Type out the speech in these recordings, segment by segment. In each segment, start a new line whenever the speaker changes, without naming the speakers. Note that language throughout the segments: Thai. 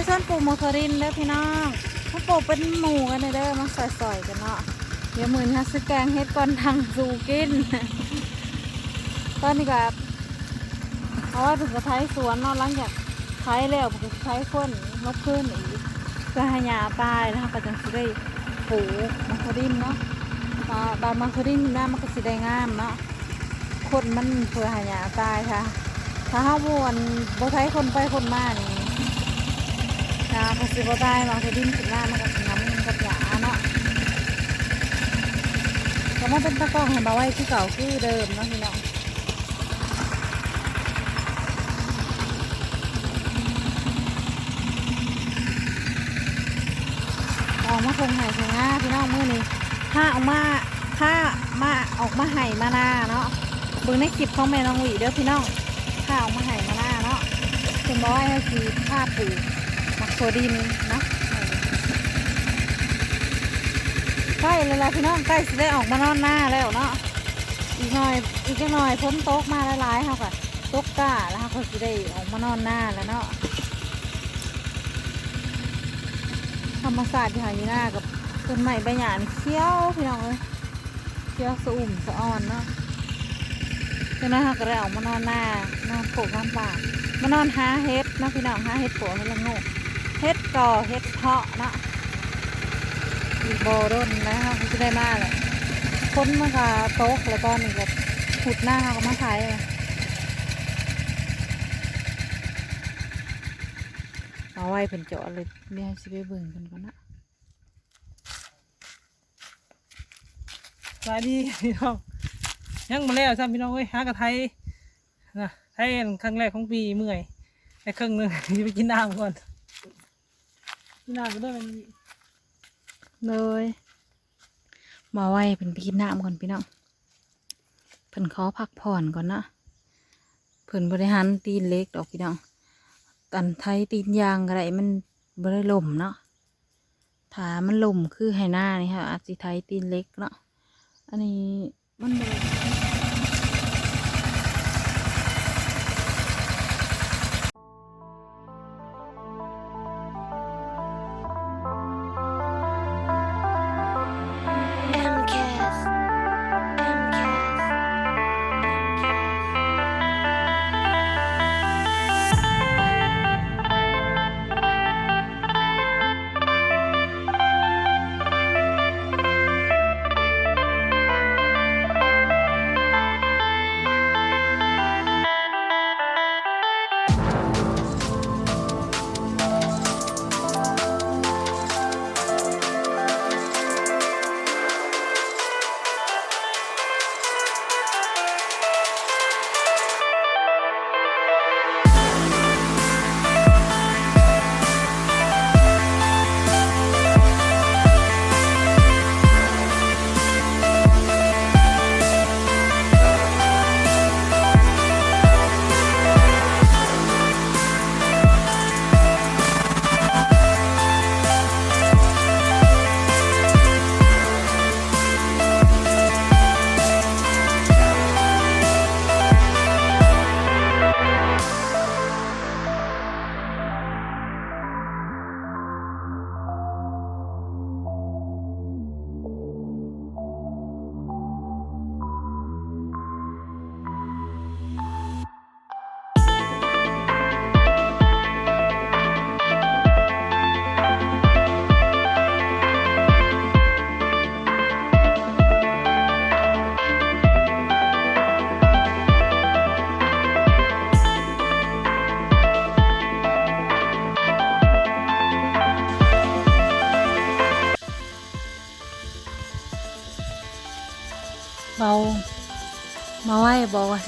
ใช้สวนปลูกมอคารินเด้อพี่น้องมาปลูกเป็นหมู่กันเลยเด้อมาสอยๆกันเนาะเดี๋ยวมือนี้ซื้อแกงเฮ็ดก่อนทางสูกินตอนนี้ก็เอาไว้ถึงกระไทสวนเนาะหลังจากไทแล้วผมก็ใช้คนลบขึ้นอีกก็ให้ยาตายนะคะก็จังสิได้ปลูกมอคารินเนาะบาบานมอคารินหน้ามันก็สิได้งามเนาะคนมันเพื่อหายาตายค่ะถ้าเฮาวนบ่ใช้คนไปคนมานี่ นะภาษีบ่ได้มาคือดินขึ้นหน้ามันก็สิน้ำกับหยาเนาะก็มาเป็นตะกร้องให้บ่าไว้คือเก่าคือเดิมเนาะพี่น้องออกมาคงหายคงง่าพี่น้องเมื้อนี้ถ้าออกมาถ้ามาออกมาไห่มาหน้าเนาะเบิ่งในคลิปของแม่น้องหวีเด้อพี่น้องข้าวมาให้มาหน้าเนาะคุณบอกว่าให้คือผ้าปู มักโซดินเนาะใกล้เลยล่ะพี่น้องใกล้สิได้ออกมานอนหน้าแล้วเนาะอีกหน่อยอีกหน่อยพ้นโตกมาหลายๆเขาค่ะตกกล้าแล้วเขาก็สิได้ออกมานอนหน้าแล้วเนาะธรรมศาสตร์ที่หายหน้ากับต้นไม้ใบหญ้านี่เขี้ยวพี่น้องเอ้ยเขี้ยวสะอุ่มสะอ่อนเนาะจังนั้นเขาก็ได้ออกมานอนหน้านอนปลูกน้ำป่ามานอนหาเฮ็ดนะพี่น้องหาเฮ็ดปลูกให้ละงู เฮ็ดก่อเฮ็ดเพาะนะอีโบร่นแล้วเขาจะได้มากเลยค้นมันก็โต๊ะแล้วก็นี่ก็ขุดหน้าเขาก็มาขายเลยเอาไว้เป็นเจาะเลยเดี๋ยวสิไปเบิ่งกันก่อนนะ
สวัสดีพี่น้องยังมาแล้วซ้ำพี่น้องเอ้ยหากระไทยนะไทยครั้งแรกของปีเมื่อยในครึ่งหนึ่งไปกินน้ำก่อน กินน้ำก็ได้มัน
เลยมาไว้เป็นไปกินน้ำก่อนพี่น้องเพิ่นขอพักผ่อนก่อนนะเพิ่นบริหารตีนเล็กดอกพี่น้องกันไทยตีนยางอะไรมันบริลมเนาะถามันลมคือให้หน้านี่ค่ะอาจสิไทยตีนเล็กเนาะอันนี้มันบ่ไ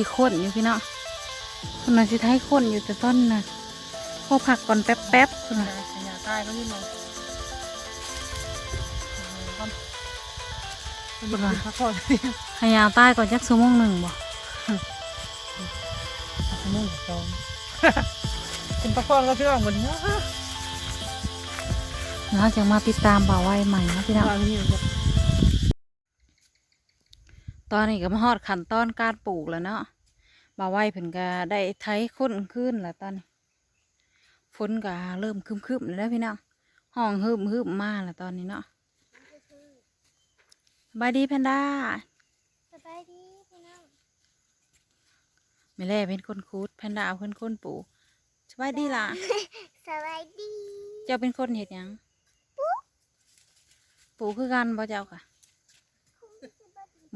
สิข้นอยู่พี่เน้องคนน่ะสิไทยข้นอยู่แต่ต้นน่ะพอผักก่อนแป๊บๆคนน่ะ
ขยะใต้ก็ยื่นมาเป็นพักผ่อน
ให้ยาใต้ก่อนจักชั่วโมงหนึ่งบ่
สมุนจอมเป็นพักผ่อนก็พี่น้องเหมือนเนาะ
แล้วจะมาติดตามบ่าวไว้ใหม่นะพี่น้อง ตอนนี้ก็มาฮอดขั้นตอนการปลูกแล้วเนาะบ่าวไว้เพิ่นก็ได้ไถค้นขึ้นแล้วตอนนี้ฝนก็เริ่มครึมๆแล้วพี่น้องห้องฮึมฮึมมาแล้วตอนนี้เนาะสบายดีแพนด้า
สบายดีพี่น้อง
ไม่แล่เป็นคนคูดแพนด้าเอาเป็นคนปลูกสบายดีล่ะ
สบายดี
เจ้าเป็นคนเห็ดหยังปลูกคือกันบ่เจ้าค่ะ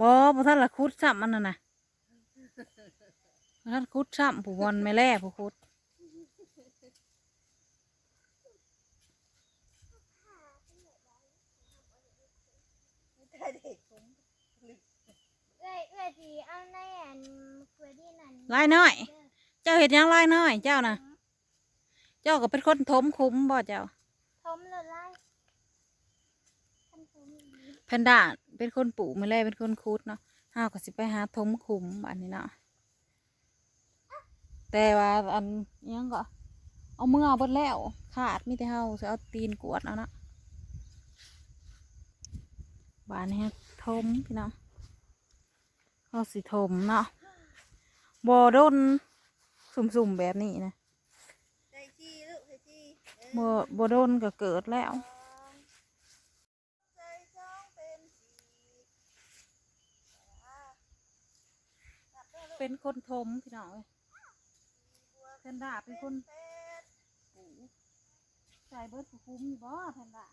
บ่บ่ท่านละคุดซ้ำมันน่ะนะบ่ท่านคุดซ้ำผู้บอลไม่แล่ผู้คุด
เอ้ยเอ้ยสิเอาในอันเพื่อที่นั่น
ลายน้อย
เด้อ
เจ้าเห็ดหยังลายน้อย เจ้าน่ะเจ้าก็เป็นคนถมคุ้มบ่เจ้า
ทมเลยไล่ทันทมอีก
แพนด้า เป็นคนปลูกไม่แล่เป็นคนคุดเนาะห้าวก็สิไปหาถมคุ้มอันนี้เนาะแต่ว่าอันอิหยังก็ เอามือเอาเบดแล้วขาดมีแต่เฮาสิเอาตีนกวดเอาเนาะบานนี้ทมพี่น้องเอาสิทมเนาะบ่โดนสุ่มๆแบบนี้นะ
ใส่ชีลูกใส่ชีเออ
บ่บ่โดนก็เกิดแล้ว
ใส่ช่องเป็นสีอ่าจับได้ลูก
เป็นคนทมพี่น้องเอ้ยแพนด้าเป็นคน
เป็ด
ปลูกใส่เบิดผู้คุ้มอยู่บ่แพนด้า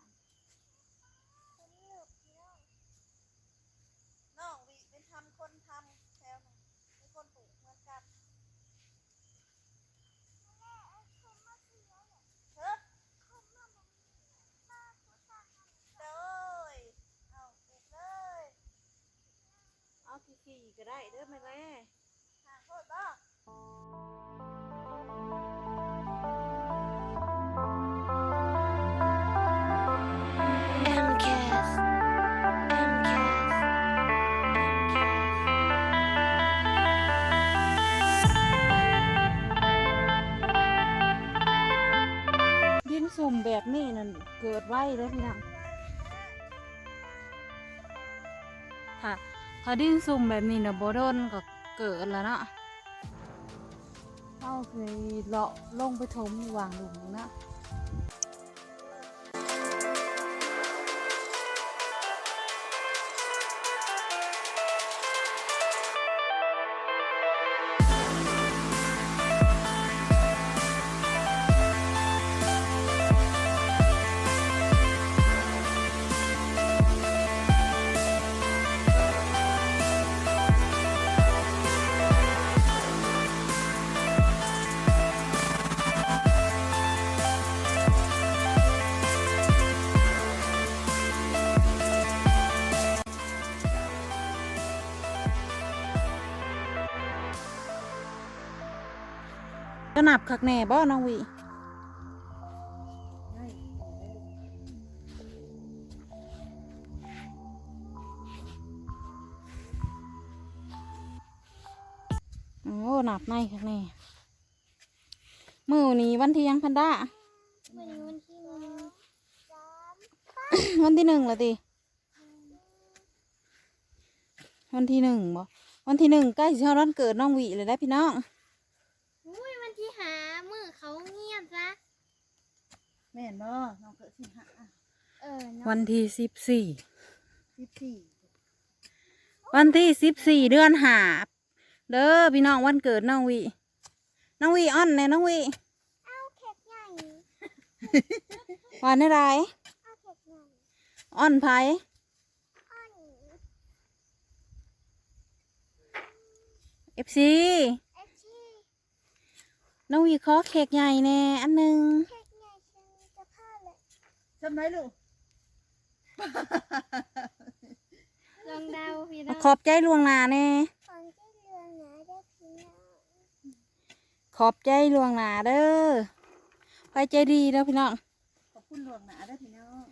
น้องวิเป็นทำคนทำแถวหนึงเป็นคนปลูกเหมือนกันเฮ้ยโดยเอาปลูกเลย
เอาขี่ๆก็ได้เด้อแม่แล่ เกิดไว้เด้อพี่น้องถ้าถ้าดินสุ่มแบบนี้น่ะบ่โดนก็เกิดแล้วเนาะเอาเคยเลาะลงไปถมอยู่วางหลุมเนาะ นับคักแน่บ่น้องวีโอ้หนับในคักแน่มือนี้วันที่ยังพันด้า
วันนี้วันที่หนึ่งสาม
วันที่หนึ่งละติวันที่หนึ่งบ่วันที่หนึ่งใกล้สิเท่าวันเกิดน้องวีเลยได้พี่น้อง
อุ้ยวันที่หามือเขาเงียบซะ
แม่นบ่น้องเกิดสิบห้า
เออเนาะ
วันที่สิบสี่
สิบสี่
วันที่สิบสี่เดือนหาบเด้อพี่น้องวันเกิดน้องวีน้องวีอ้อนแน่น้องวี
เอาเค้กใหญ่
วันอะไร
เอาเค้กใหญ่
อ้อนไผ
อ้อน
เอฟซี
เอฟชี
น้องวีขอเค้กใหญ่แน่อันหนึ่ง
เค้กใหญ่ฉันจะพลาดเลย
จำได้ลูก
ลองเดาพี่น้อง
ขอบใจลวงหนาแน่
ก่อนที่เรือนะได้พี่น้อง
ขอบใจลวงหนาเด้อไผใจดีเด้อพี่น้อง
ขอบคุณหลวงหนาเด้อพี่น้อง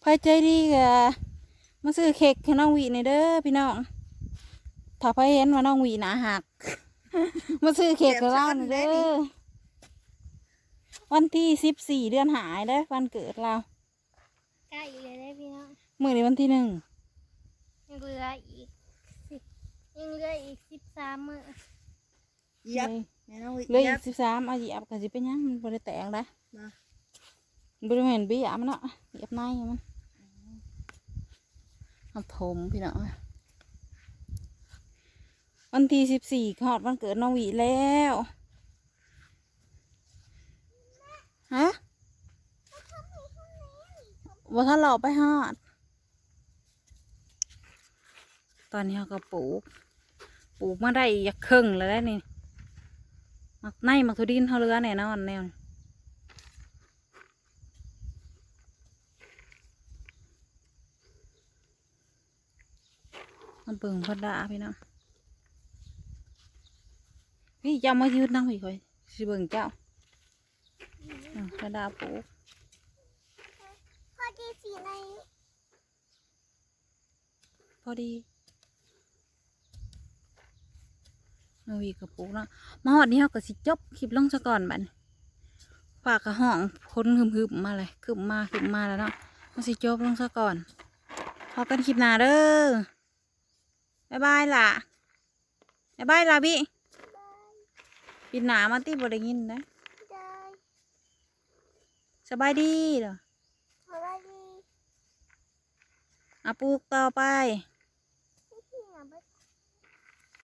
ไผใจดีก็มาซื้อเค้กให้น้องวีในอยเด้อพี่น้องถ้าไผเห็นว่าน้องวีหนาหัก มาซื้อเค้กกับเราหน่อยเด้อวันที่สิบสี่เดือนหายเด้อวันเกิดเรา
ใกล้เลยได้พี่น้อง
มื่อในวันที่หนึ่ง
ยังเหลืออีกสิบยังเหลืออีกสิบสามมือ
เหยียบแม่น้องวิ
เหลย
เหยียบ
สิบสามเอาเหยียบก็สิเป็นหยังมันบ่ได้แตกได้
มา
บริเวณเบี้ยมันเนาะเหยียบในมันเอาผมพี่น้องวันที่สิบสี่ขอดวันเกิดน้องหวีแล้วฮะ ว่าถ้าเราไปฮอด ตอนนี้เขาก็ปลูก ปลูกมาได้ยากครึ่งแล้วได้นี่ มักในมักทุดินเขาเรือแน่นอนแนวนี้มันเบิ่งพอดาพี่น้องพี่เจ้ามายืดนั่งพี่คอยสิเบิ่งเจ้าพอดาปลูก
อดีสีใน
พอดีน้องวีกับปลูกเนาะมาหอดนี้เขาก็สิจบคลิปลงซะก่อนบัดนี้ฝากกระห้องคนฮึมๆมาเลยคึมมาคึมมาแล้วเนาะมาสิจบลงซะก่อนพอกันคลิปหน้าเด้อบ๊ายบายล่ะบ๊ายบายล่ะพี่ปิดหนามาติบ่ได้ยินนะ
ได้
สบายดีเหรอ
พอดี
อาปลูกต่อไป